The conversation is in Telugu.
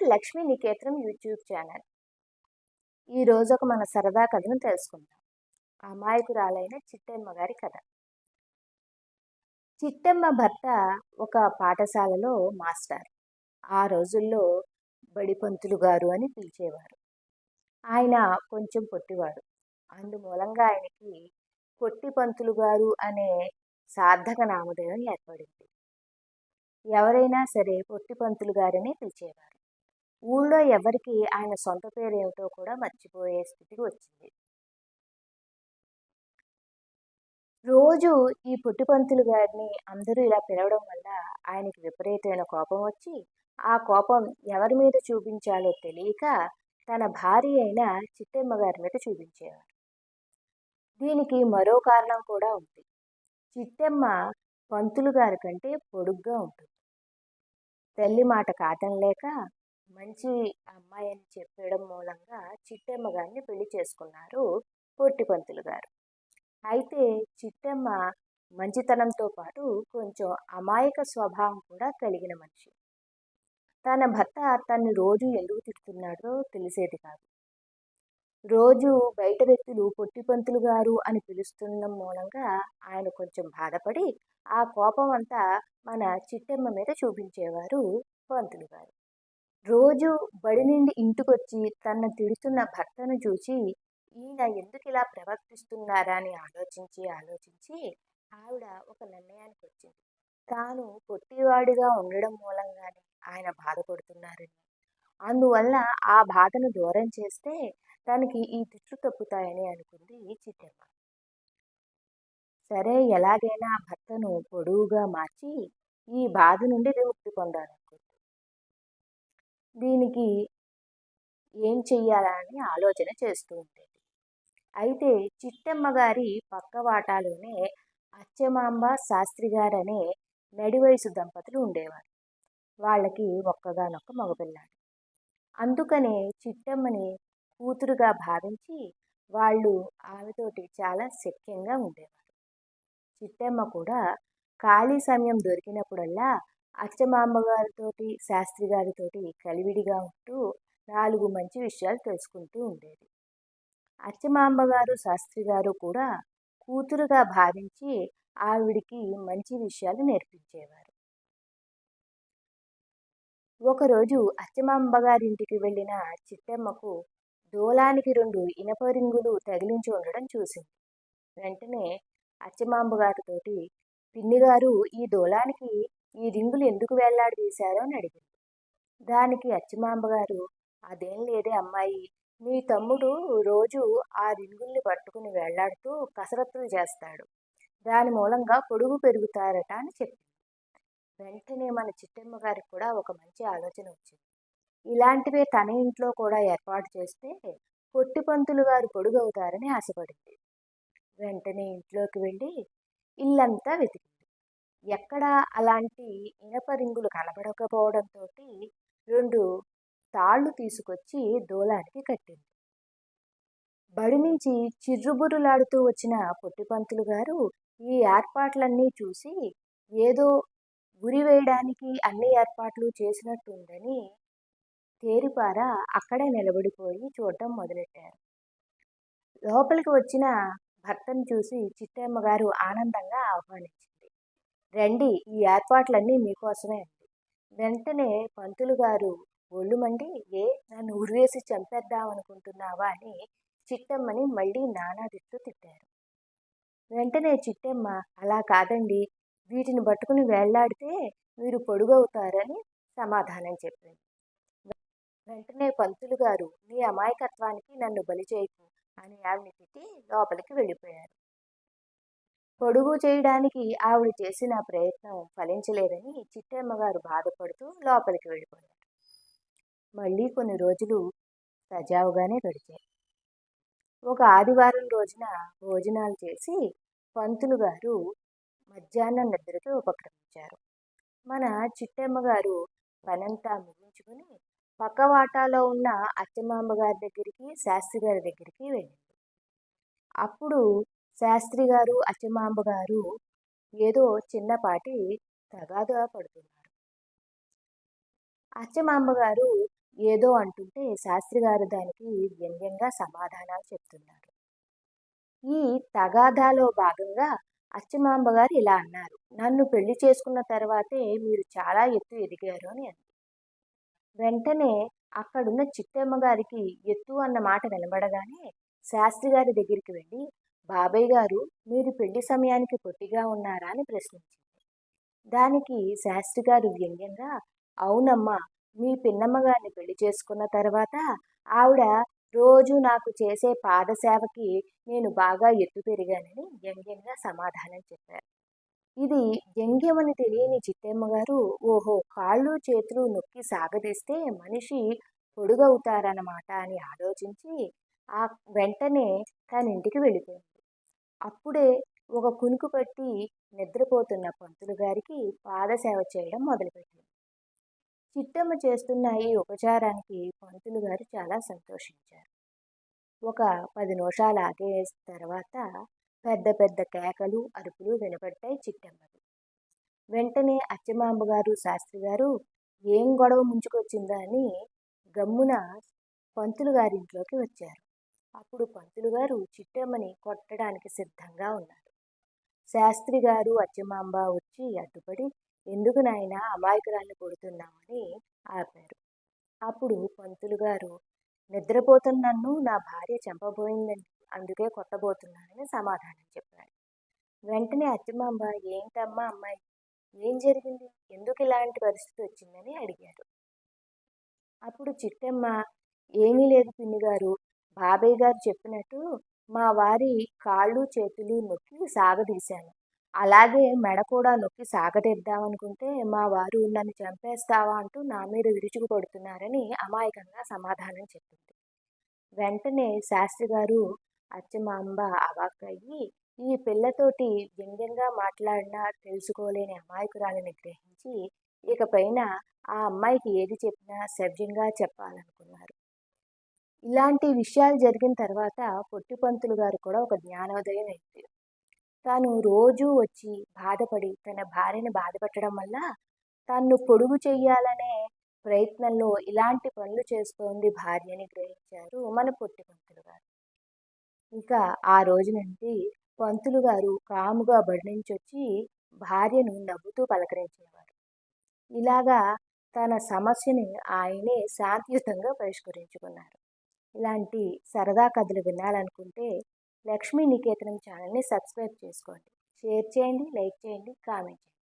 R Lakshmi Niketanam YouTube channel. ఈరోజు ఒక మన సరదా కథను తెలుసుకుందాం. అమాయకురాలైన చిట్టమ్మ గారి కథ. చిట్టమ్మ భర్త ఒక పాఠశాలలో మాస్టర్. ఆ రోజుల్లో బడిపంతులు గారు అని పిలిచేవారు. ఆయన కొంచెం పొట్టివాడు. అందుమూలంగా ఆయనకి పొట్టి పంతులు గారు అనే సార్థక నామధేయం ఏర్పడింది. ఎవరైనా సరే పొట్టి పంతులు గారని పిలిచేవారు. ఊళ్ళో ఎవరికి ఆయన సొంత పేరు ఏమిటో కూడా మర్చిపోయే స్థితికి వచ్చింది. రోజు ఈ పొట్టి పంతులు గారిని అందరూ ఇలా పిలవడం వల్ల ఆయనకి విపరీతమైన కోపం వచ్చి ఆ కోపం ఎవరి మీద చూపించాలో తెలియక తన భార్య అయిన చిట్టమ్మ గారి మీద చూపించేవారు. దీనికి మరో కారణం కూడా ఉంది. చిట్టమ్మ పంతులు గారి కంటే పొడుగ్గా ఉంటుంది. తల్లి మాట కాదనలేక మంచి అమ్మాయి అని చెప్పడం మూలంగా చిట్టమ్మ గారిని పెళ్ళి చేసుకున్నారు పొట్టిపంతులు గారు. అయితే చిట్టమ్మ మంచితనంతో పాటు కొంచెం అమాయక స్వభావం కూడా కలిగిన మనిషి. తన భర్త తన్ని రోజు ఎందుకు తిడుతున్నాడో తెలిసేది కాదు. రోజు బయట వ్యక్తులు పొట్టిపంతులు గారు అని పిలుస్తున్న మూలంగా ఆయన కొంచెం బాధపడి ఆ కోపం అంతా మన చిట్టమ్మ మీద చూపించేవారు పంతులు గారు. రోజు బడి నుండి ఇంటికొచ్చి తన తిడుతున్న భర్తను చూసి ఈయన ఎందుకు ఇలా ప్రవర్తిస్తున్నారా? అని ఆలోచించి ఆలోచించి ఆవిడ ఒక నిర్ణయానికి వచ్చింది తాను పొట్టివాడిగా ఉండడం మూలంగానే ఆయన బాధపడుతున్నారని. అందువల్ల ఆ బాధను దూరం చేస్తే తనకి ఈ తిట్లు తప్పుతాయని అనుకుంది చిట్టమ్మ. సరే ఎలాగైనా భర్తను పొడువుగా మార్చి ఈ బాధ నుండి విముక్తి పొందాను దీనికి ఏం చెయ్యాలని ఆలోచన చేస్తూ ఉండేది. అయితే చిట్టమ్మ గారి పక్క వాటాలోనే అచ్చమాంబ శాస్త్రి గారనే నడివయసు దంపతులు ఉండేవారు. వాళ్ళకి ఒక్కగానొక్క మగపిల్లాడు. అందుకనే చిట్టమ్మని కూతురుగా భావించి వాళ్ళు ఆమెతోటి చాలా సఖ్యంగా ఉండేవారు. చిట్టమ్మ కూడా ఖాళీ సమయం దొరికినప్పుడల్లా అచ్చమాంబ గారితోటి శాస్త్రి గారితోటి కలివిడిగా ఉంటూ నాలుగు మంచి విషయాలు తెలుసుకుంటూ ఉండేది. అచ్చమాంబ గారు శాస్త్రి గారు కూడా కూతురుగా భావించి ఆవిడికి మంచి విషయాలు నేర్పించేవారు. ఒకరోజు అచ్చమాంబ గారింటికి వెళ్ళిన చిట్టమ్మకు దూలానికి రెండు ఇనప రింగులు తగిలించి ఉండడం చూసింది. వెంటనే అచ్చమాంబ గారితోటి ఈ దూలానికి ఈ రింగులు ఎందుకు వేలాడదీశారో అని అడిగింది. దానికి అచ్చిమాంబగారు అదేం లేదే అమ్మాయి మీ తమ్ముడు రోజు ఆ రింగుల్ని పట్టుకుని వేలాడుతూ కసరత్తులు చేస్తాడు. దాని మూలంగా పొడుగు పెరుగుతారట అని చెప్పింది. వెంటనే మన చిట్టమ్మ గారికి కూడా ఒక మంచి ఆలోచన వచ్చింది. ఇలాంటివే తన ఇంట్లో కూడా ఏర్పాటు చేస్తే పొట్టి పంతులు గారు పొడుగవుతారని ఆశపడింది. వెంటనే ఇంట్లోకి వెళ్ళి ఇల్లంతా వెతికింది. ఎక్కడా అలాంటి ఇనప రింగులు కనబడకపోవడంతో రెండు తాళ్ళు తీసుకొచ్చి దూలానికి కట్టింది. బడి నుంచి చిర్రుబుర్రులాడుతూ వచ్చిన పొట్టిపంతులు గారు ఈ ఏర్పాట్లన్నీ చూసి ఏదో గురి వేయడానికి అన్ని ఏర్పాట్లు చేసినట్టుందని తేరిపార అక్కడే నిలబడిపోయి చూడటం మొదలెట్టారు. లోపలికి వచ్చిన భర్తను చూసి చిట్టమ్మ గారు ఆనందంగా ఆహ్వానించింది రండి ఈ ఏర్పాట్లన్నీ మీకోసమే అండి. వెంటనే పంతులు గారు ఒళ్ళు మండి ఏ నన్ను ఉరివేసి చంపేద్దామనుకుంటున్నావా అని చిట్టమ్మని మళ్ళీ నానా దిట్టు తిట్టారు. వెంటనే చిట్టమ్మ అలా కాదండి వీటిని పట్టుకుని వేళ్ళాడితే మీరు పొడుగవుతారని సమాధానం చెప్పింది. వెంటనే పంతులు గారు నీ అమాయకత్వానికి నన్ను బలి చేయకు అని ఆవిని తిట్టి లోపలికి వెళ్ళిపోయారు. పొడుగు చేయడానికి ఆవిడ చేసిన ప్రయత్నం ఫలించలేదని చిట్టమ్మగారు బాధపడుతూ లోపలికి వెళ్ళిపోయారు. మళ్ళీ కొన్ని రోజులు సజావుగానే గడిచాయి. ఒక ఆదివారం రోజున భోజనాలు చేసి పంతులు గారు మధ్యాహ్నం నిద్రకి ఉపక్రమించారు. మన చిట్టమ్మగారు పనంతా ముగించుకుని పక్క వాటాలో ఉన్న అచ్చమాంబ గారి దగ్గరికి శాస్త్రి గారి దగ్గరికి వెళ్ళింది. అప్పుడు శాస్త్రి గారు అచ్చమాంబ గారు ఏదో చిన్నపాటి తగాదా పడుతున్నారు. అచ్చమాంబ గారు ఏదో అంటుంటే శాస్త్రి గారు దానికి వ్యంగ్యంగా సమాధానాలు చెప్తున్నారు. ఈ తగాదాలో భాగంగా అచ్చమాంబ గారు ఇలా అన్నారు నన్ను పెళ్ళి చేసుకున్న తర్వాతే మీరు చాలా ఎత్తు ఎదిగారు అని అంది. వెంటనే అక్కడున్న చిట్టమ్మ గారికి ఎత్తు అన్న మాట వినబడగానే శాస్త్రి గారి దగ్గరికి వెళ్ళి బాబాయ్ గారు మీరు పెళ్ళి సమయానికి పొట్టిగా ఉన్నారా? అని ప్రశ్నించింది దానికి శాస్త్రి గారు వ్యంగ్యంగా అవునమ్మా మీ పిన్నమ్మ గారిని పెళ్ళి చేసుకున్న తర్వాత ఆవిడ రోజు నాకు చేసే పాదసేవకి నేను బాగా ఎత్తు పెరిగానని వ్యంగ్యంగా సమాధానం చెప్పారు. ఇది వ్యంగ్యమని తెలియని చిత్తమ్మ గారు ఓహో కాళ్ళు చేతులు నొక్కి సాగదీస్తే మనిషి పొడుగవుతారన్నమాట అని ఆలోచించి ఆ వెంటనే తన ఇంటికి వెళ్ళిపోయింది. అప్పుడే ఒక కునుకు పట్టి నిద్రపోతున్న పంతులు గారికి పాదసేవ చేయడం మొదలుపెట్టింది. చిట్టమ్మ చేస్తున్న ఈ ఉపచారానికి పంతులు గారు చాలా సంతోషించారు. ఒక పది నిమిషాలు ఆగే తర్వాత పెద్ద పెద్ద కేకలు అరుపులు వినపడ్డాయి చిట్టమ్మకి. వెంటనే అచ్చమాంబ గారు శాస్త్రి గారు ఏం గొడవ ముంచుకొచ్చిందా అని గమ్మున పంతులు గారింట్లోకి వచ్చారు. అప్పుడు పంతులు గారు చిట్టమ్మని కొట్టడానికి సిద్ధంగా ఉన్నారు. శాస్త్రి గారు అచ్చమాంబ వచ్చి అడ్డుపడి ఎందుకు నాయన అమాయకురాన్ని కొడుతున్నామని ఆపారు. అప్పుడు పంతులు గారు నిద్రపోతున్న నన్ను నా భార్య చంపబోయిందని అందుకే కొట్టబోతున్నానని సమాధానం చెప్పాడు వెంటనే అచ్చమాంబ ఏంటమ్మా అమ్మాయి ఏం జరిగింది? ఎందుకు ఇలాంటి పరిస్థితి వచ్చిందని అడిగారు. అప్పుడు చిట్టమ్మ ఏమీ లేదు పిన్ని గారు బాబాయ్ గారు చెప్పినట్టు మా వారి కాళ్ళు చేతులు నొక్కి సాగదీశాను. అలాగే మెడ కూడా నొక్కి సాగదీద్దామనుకుంటే మా వారు నన్ను చంపేస్తావా అంటూ నా మీద విరుచుకు పడుతున్నారని అమాయకంగా సమాధానం చెప్పింది. వెంటనే శాస్త్రి గారు అచ్చమాంబ అవాక్కయ్యి ఈ పిల్లతోటి వ్యంగ్యంగా మాట్లాడినా తెలుసుకోలేని అమాయకురాలని గ్రహించి ఇకపైన ఆ అమ్మాయికి ఏది చెప్పినా సవ్యంగా చెప్పాలనుకున్నారు. ఇలాంటి విషయాలు జరిగిన తర్వాత పొట్టిపంతులు గారు కూడా ఒక జ్ఞానోదయం అయింది తాను రోజు వచ్చి బాధపడి తన భార్యని బాధపెట్టడం వల్ల తన్ను పొడుగు చెయ్యాలనే ప్రయత్నంలో ఇలాంటి పనులు చేస్తోంది భార్యని గ్రహించారు మన పొట్టి పంతులు గారు. ఇంకా ఆ రోజు నుండి పంతులు గారు కాముగా బడి నుంచి వచ్చి భార్యను నవ్వుతూ పలకరించేవారు. ఇలాగా తన సమస్యని ఆయనే శాంతియుతంగా పరిష్కరించుకున్నారు. ఇలాంటి సరదా కథలు వినాలనుకుంటే లక్ష్మీ నికేతనం ఛానల్ని సబ్స్క్రైబ్ చేసుకోండి. షేర్ చేయండి లైక్ చేయండి కామెంట్ చేయండి.